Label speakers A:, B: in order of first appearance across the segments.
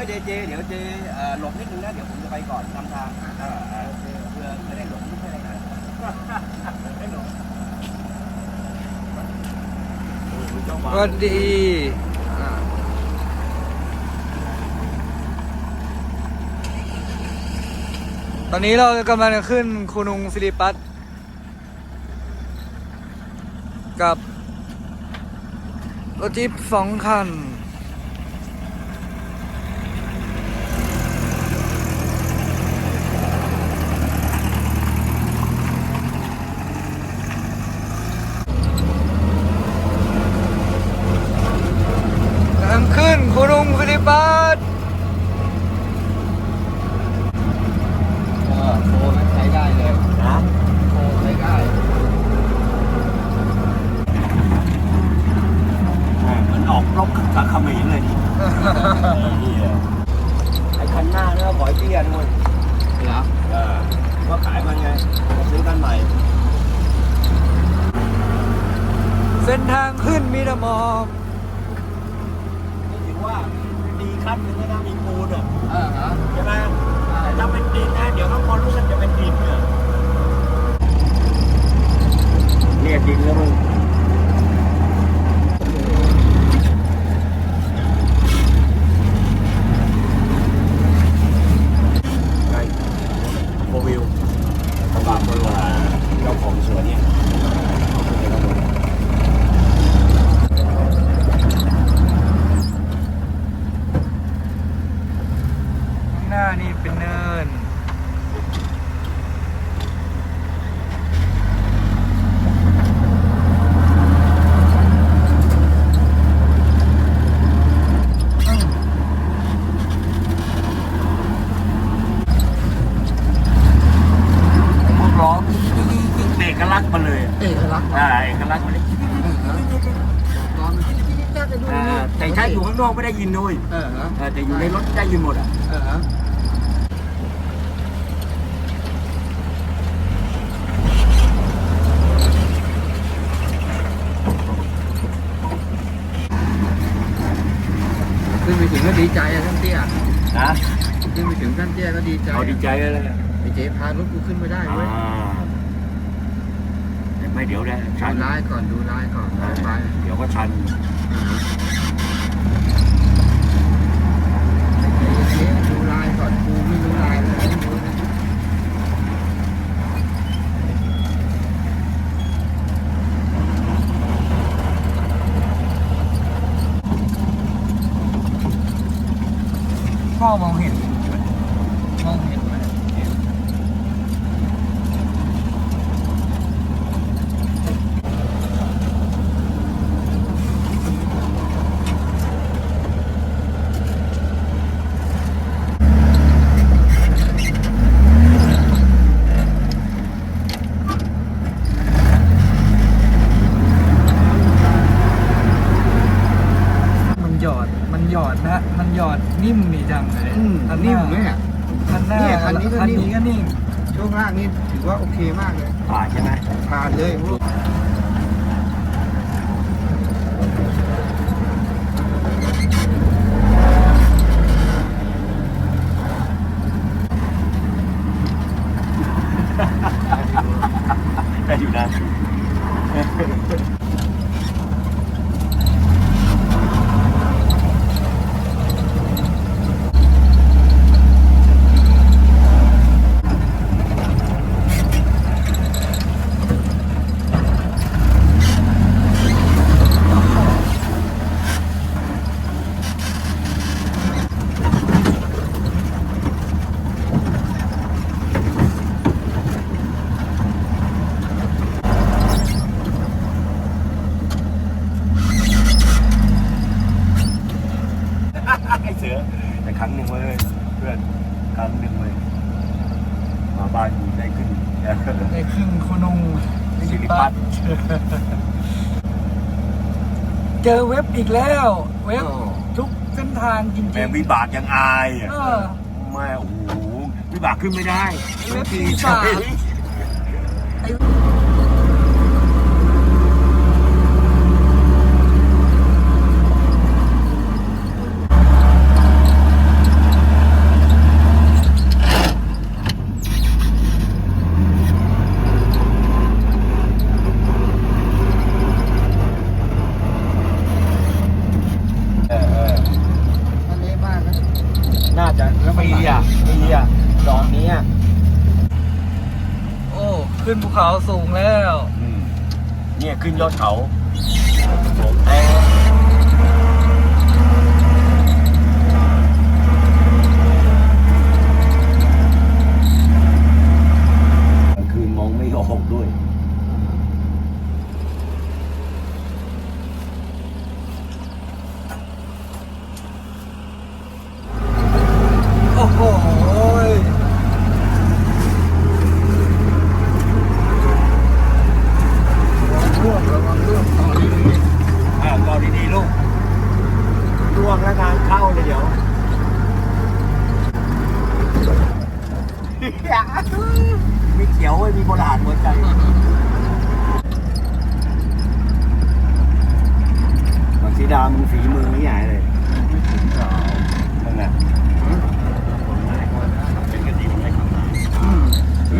A: ฮ้ยเจเจเดี๋ยวเจเอ่อหลบนิดนึงนะเดี๋ยวผมจะไปก่อนนำทางเออเออเพื่อไม่ได้หลบไม่ใช่อะไรนะไม่หลบ
B: สวัสดีตอนนี้เรากำลังจะขึ้นคูนุงฟิลิปปัสกับรถจิ๊บสองคัน กำลังขึ้นคูนุงฟิลิปปัส
A: เออโฟมันใช้ได้เลยนะโฟใช้ได้มันออกรบกับเขมรเลยนี่ไอ้คันหน้าเนี่ยบอยเตี้ยด้วย
B: เหรอ
A: เออว่าขายมันไงซื้อกันใหม่
B: เส้นทางขึ้นมีแต่หมอก
A: นี่ถือ ว่าดีขั้นหนึงแล้วนะมีปูนอะ
B: เออฮะ
A: ใช่ไหมแต่ถ้าเป็นดินนะเดี๋ยวข้างบนรู้สึกจะเป็นดินเนี่ยเรียกดินแล้วมึงใช่โฟวิวกระบะบนว่าเจ้าของสวนเนี่ยเอาขึ้นไปข้างบน
B: ข้านี่เป็นเนิน
A: พวกร้องเอกลักษณ์มาเลย
B: เอกลักษณ์
A: อ่าเอกลักษณ์มาเลย
B: ตอนที่ที่จะดู
A: อ่าแต่ถ้าอยู่ข้างนอกไม่ได้ยินด้วย
B: เออฮะ
A: เออแต่อยู่ในรถได้ยินหมดอะ
B: เออฮะ ขึ้นไปถึงก็ดีใจอะท่านเตี้ย
A: นะ
B: ขึ้นไปถึงท่านเตี้ยก็ดีใจ
A: เอาดีใจเลย
B: ไอ้เจ๊พารถกูขึ้นไม่ได้
A: อ่า
B: เว้ย
A: แต่ไม่เดี๋ยวได้ชัน
B: ดูร้ายก่อนดูร้ายก่อน
A: อ่า
B: ไป
A: เดี๋ยวก็ชัน
B: เจ๊ดูลายก่อนกูไม่รู้ลายเลยไม่รู้นะ พ่อมองเห็นมองเห็นไหมมันหยอดมันหยอดนะ มันหยอดนิ่มนี่จังเลย
C: อืม
B: คันห
C: นิ่
B: น้าม
C: ไหมอะ
B: คันหน้า
C: เนี่ยคันนี้ก็
B: คัน
C: นิ่ม
B: นี้ก็นิ่ม
C: ช่วงล่างนี่ถือว่าโอเคมากเลย
A: ผ่านใช่ไหม
C: ผ่านเลยพวก
A: ได้อยู่นะไอ้เสือแต่ครั้งหนึ่งเว้ยเพื่อนครั้งหนึ่งเว้ยมาบ้านกูได้ขึ้น
B: ได้ครึ่งโคนุง
A: สิริพัฒน์
B: เจ อเว็บอีกแล้ว เว็บทุกเส้นทางจริง
A: แม่งวิบากยังอายอะ
B: ๆเออ
A: แม่โอ้โหวิบากขึ้นไม่ได้
B: เว็บูงแล้ว
D: เนี่ยขึ้นยอดเขา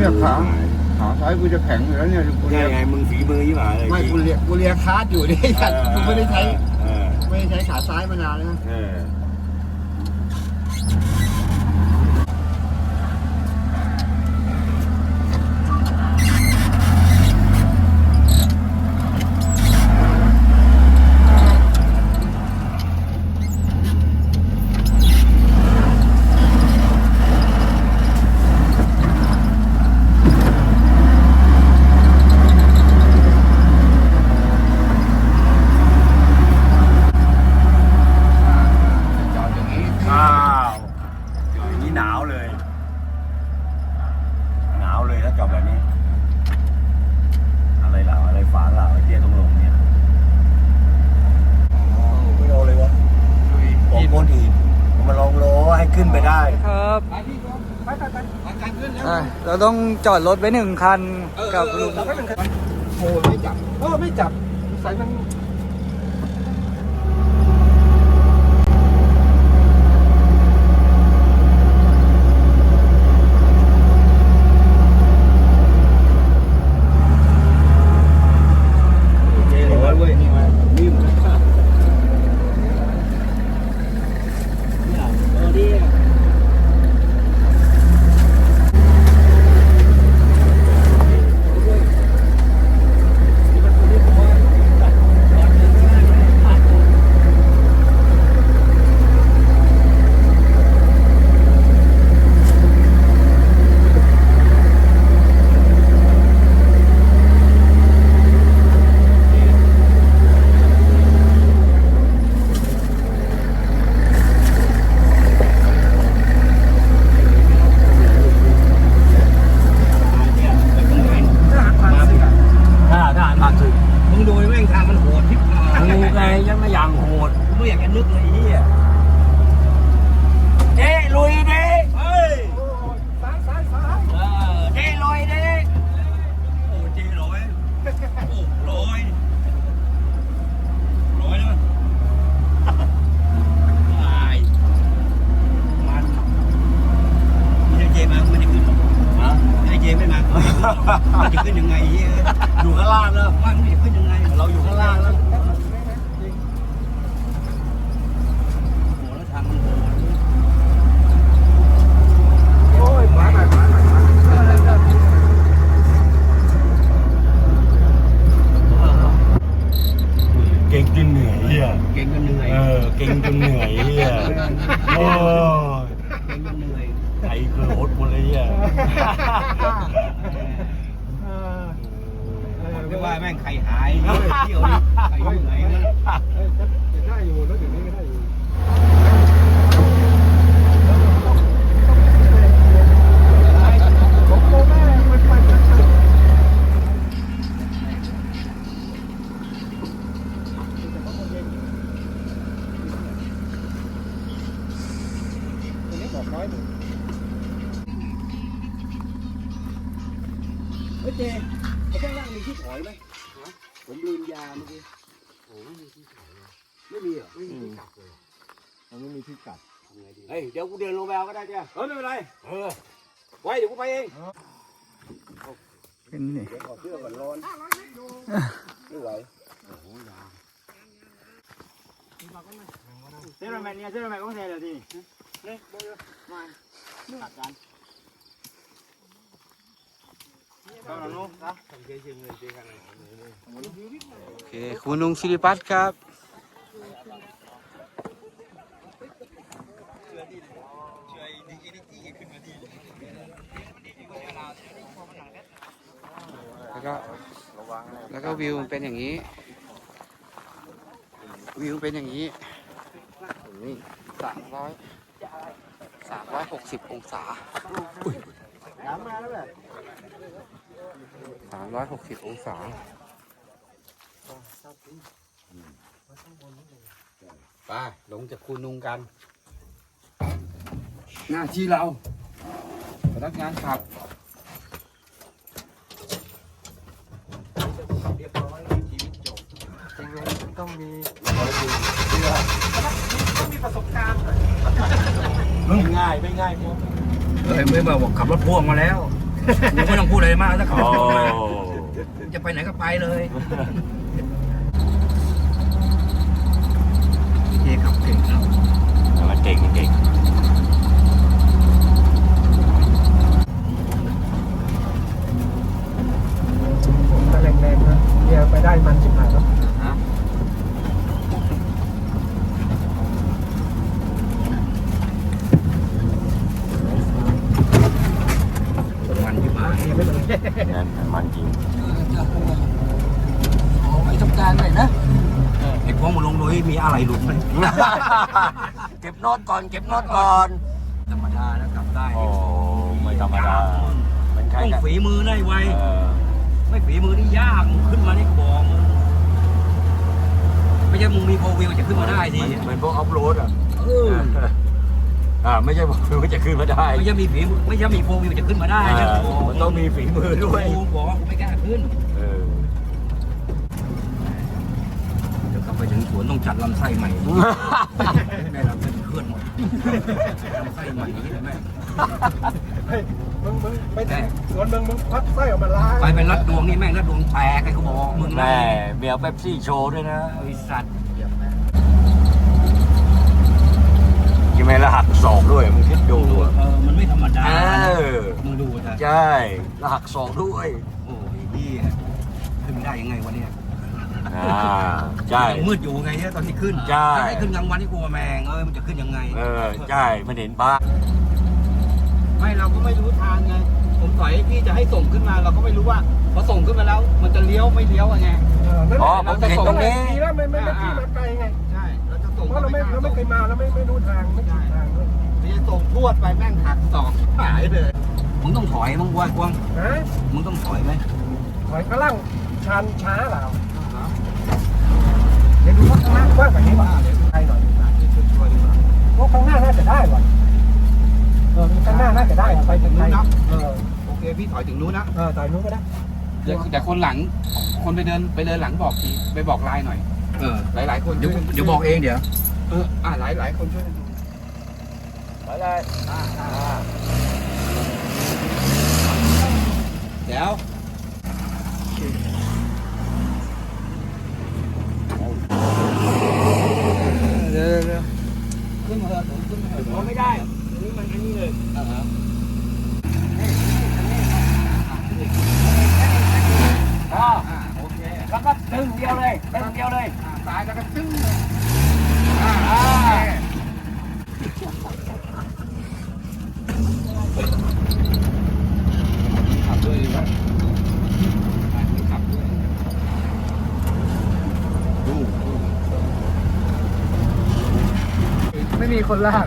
D: เนี่
A: ยขาขาซ้ายกูจะแข็งอยู่แล้วเนี่ยกูเลี
D: ไงมึงฝีมือยี่หว่าเลย
A: ไม่กูเรียกูเรียคาดอยู่นี่ไม่ได้ใช้ไม่ได้ใช้ขาซ้ายมานานแล้ว
D: ต้อง
B: จอดรถไว้หนึ่งคันกับลุง
A: โอ้ไม่จับโอ้ไม่จับสา
D: ยมันา
A: ง
D: ล่างแล้วมันมีขึ้นยังไง เราอยู่ข้างล่างแล้ว เอ
A: อไม่
D: เป็นไรเออไว้เดี๋ยวกูไปเอง
B: เป็นนี่
D: ขอเสื้อกันร้อนไม่ไหว
E: เซรแมนเนี่ยเซรแมนของเซรเลยทีนี่เนี่ยมาตัดกัน
B: โอเคคุณลุงสิริพัฒน์ครับ แล้วก็แล้วก็วิวเป็นอย่างนี้ วิวเป็นอย่างนี้นี่สามร้อยสามร้อยหกสิบองศา
F: น้ำมาแล้วแหละ
B: สามร้อยหกสิบองศาไปลงจากคูนุงกัน หน้าที่เราพนักงานขับ
F: ต้องมี
D: ไม่ง่ายไม่ง่ายเฮ้ยไม่มาบอกขับรถพ่วงมาแล้วยังไม่ต้องพูดอะไรมากถ้าขับรถพ่วงมาจะไปไหนก็ไปเลยเจ๊ขับเก่งนะ
A: มันเก่งมันเก่ง
F: ผมก็แรงๆนะเบียร์ไปได้มันชิบหายแล้ว
D: มันที่มา
F: เบียร์ไม่เลย
A: นั่นมันจริง
B: ไม่ทำการเลยนะ
D: ไอ้พวกมันลงโดยมีอะไรหลุดไหม
A: เก็บโน็ อตก่อนเก็บโน็อตก่อน
D: ธรรมดาแล้วกลับได้
A: โอ้ไม่ธรรมดามันใคร
D: ต้อง
A: กัน
D: ฝีมือได้ไว
A: เออ
D: ไม่ฝีมือนี่ยากมึงขึ้นมานี่บองไม่ใช่มึงมีโฟวิวจะขึ้นมาได้สิ
A: มันเหมือนพวกออฟโรดอะ
D: เออ
A: อ่าไม่ใช่บอกว่าจะขึ้นมาได้
D: ไม่ใช่มีฝีมือไม่ใช่มีโฟวิวจะขึ้นมาได้
A: อ่า
D: นะ
A: มันต้องมีฝีมือด้วย
D: กูบอกว่ากูไม่กล้าขึ้น
A: เออ
D: เดี๋ยวกลับไปถึงสวนต้องจัดลำไส้ใหม่ แม่ลำไส้เคลื่ อนหมดลำไส้ใหม่นี่แม่
F: เฮ้ยมึงมึงไปแต่สวนมึงมึงควักไส้ออกมาล้าง
D: ไปเป็นรัดดวงนี่แม่งรัดดวงแตกไอ้กูบอกมึง
A: แม่เมียร์เป๊ปซี่โชว์ด้วยนะ
D: ไอ้สัตว์
A: ยังไม่ละหักศอกด้วยมึงคิดดูอะ
D: เออมันไม่ธรรมดา
A: เออ
D: มึงดูนะ
A: ใช่ละหักศอกด้วย
D: โอ้ยพี่ขึ้นได้ยังไงวะเนี่ย
A: อ่าใช่
D: ยังมืดอยู่ไงเนี่ยตอนที่ขึ้น
A: ใช่
D: ถ้าให้ขึ้นกลางวันนี่กลัวแมงเอ้ยมันจะขึ้นยังไง
A: เออใช่มันเห็นบ้า
B: ไม่เราก็ไม่รู้ทางไง ผมถอยพี่จะให้ส่งขึ้นมาเราก็ไม่รู้ว่าพอส่งขึ้นมาแล้ว มันจะเลี้ยวไม่เลี้ยวยังไง
F: เออนั่นแห
A: อ๋อ
F: ละ
A: ผมเห็นตรงนี้
F: ดีแล้วไม่ไม่ไม่ขี่มาไกลไง
B: ใช่เราจะส่ง
F: เพราะเราไม่เราไม่เคยมาเราไม่ไม่รู้ทางไม่ขี่ทางด้วย
B: เราจะส่งพรวดไปแม่งหักศอกหายเลย
D: มึงต้องถอยมึงว่ากวาง
F: นะ
D: มึงต้องถอยไหม
F: ถอยข้างล่างชันช้าเปล่า เดี๋ยวดูข้างหน้ากว้างกว่านี้ป่ะเดี๋ยวดูไกลหน่อยเพราะข้างหน้าน่าจะได้ว่ะเออข้างหน้าน่าจะได้อะไปถึงไหนเออ
B: โอเคพี่ถอยถึงนู้นนะ
F: เออต่อยนู้นก็ได้
C: เดี๋ยวแต่คนหลัง คนไปเดินไปเดินหลังบอกทีไปบอกไลน์หน่อย
D: เออ
C: หลายหลายๆคน
D: เดี๋ยว
C: ช่กัน
D: เดี๋ยวบอกเองเดี๋ยว
C: เอออ่าหลายหลายคนช่วยกันดู
A: ไปเลยอ่าอ่า
D: เดี๋ยว
B: เดี๋ยวเดี๋ยว
D: ขึ้นมาเถอะขึ้นมาเถอะ
B: ไม่ได้อันนี้มันอันนี้เลย
D: อ่าฮะ
B: อ่าโอเค
D: แล้วก็ตึงเดียวเลยตึงเดียวเลย
B: ตายแล้วก็ตึ้ง
D: อ่าอ่า
C: ขับด้วยดีกว่าขับด้วยดูดู
F: ไม่มีคนลาก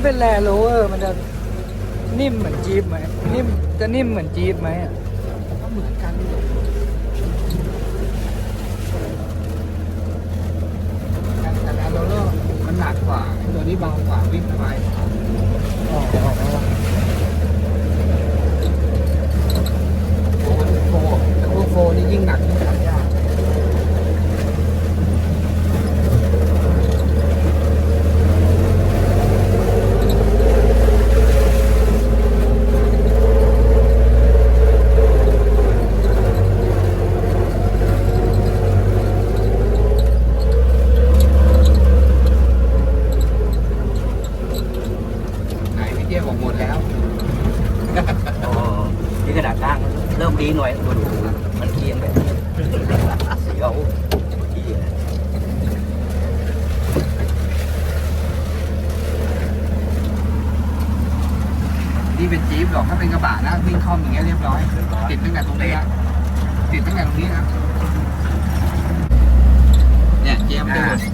F: า
D: เป็นแลน
C: ด์
D: โร
C: เวอ
G: ร์มันจะนิ่มเหมือนจี๊ปไหมนิ่มจะนิ่มเหมือนจี๊ปไหมอะ
C: ก็เหมือนกันแต่แลโรว์มันหนักกว่าตัวนี้เบากว่าวิ่งสบาย
G: ออกออ
C: กแล้วโฟโฟโฟนี่ยิ่งหนัก
D: ยิ่ง
C: หนัก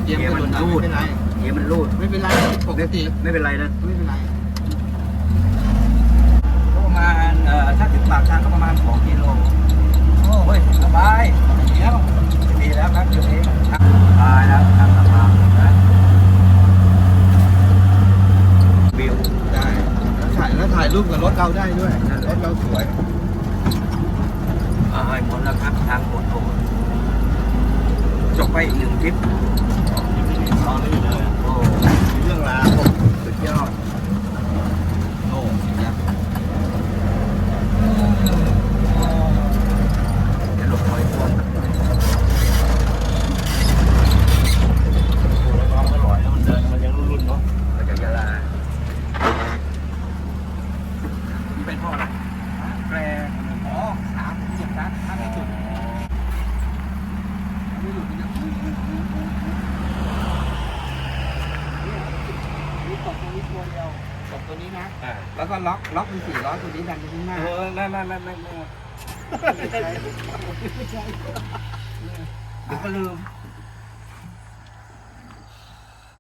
C: เกียร์มันรูด ไม่เป็นไร
D: เกียร์มันรูด
C: ไม่เป็นไรปกติ
D: ไม่เป็นไรนะ
C: ไม่เป็นไร
D: ประมาณถ้าถึงปากทางก็ประมาณสองกิโลโอ้ยสบายดี๋ยวดีแล้วครับเดี๋ยวเองสบายแล้วทางสบายนะวิว
C: ได้ถ่ายแล้วถ่ายรูปกับรถเราได้ด้วยรถเราสวย
D: อ่าหมดแล้วครับทางหมดโอโจบไปอีกหนึ่งค
A: ลิ
D: ป 好
C: 立正然后
D: 一定来后腿贴上